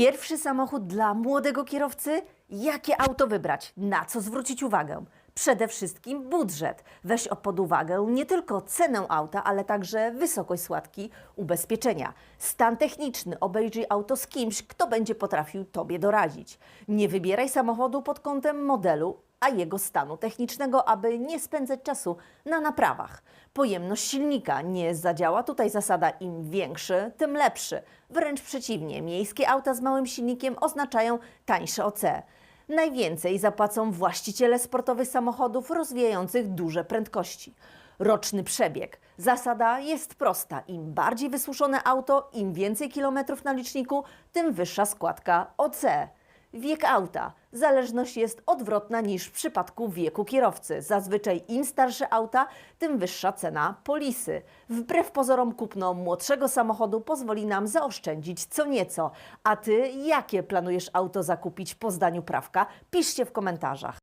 Pierwszy samochód dla młodego kierowcy? Jakie auto wybrać? Na co zwrócić uwagę? Przede wszystkim budżet. Weź pod uwagę nie tylko cenę auta, ale także wysokość składki ubezpieczenia. Stan techniczny. Obejrzyj auto z kimś, kto będzie potrafił Tobie doradzić. Nie wybieraj samochodu pod kątem modelu, a jego stanu technicznego, aby nie spędzać czasu na naprawach. Pojemność silnika nie zadziała tutaj zasada im większy, tym lepszy. Wręcz przeciwnie, miejskie auta z małym silnikiem oznaczają tańsze OC. Najwięcej zapłacą właściciele sportowych samochodów rozwijających duże prędkości. Roczny przebieg. Zasada jest prosta. Im bardziej wysuszone auto, im więcej kilometrów na liczniku, tym wyższa składka OC. Wiek auta. Zależność jest odwrotna niż w przypadku wieku kierowcy. Zazwyczaj im starsze auta, tym wyższa cena polisy. Wbrew pozorom kupno młodszego samochodu pozwoli nam zaoszczędzić co nieco. A ty jakie planujesz auto zakupić po zdaniu prawka? Piszcie w komentarzach.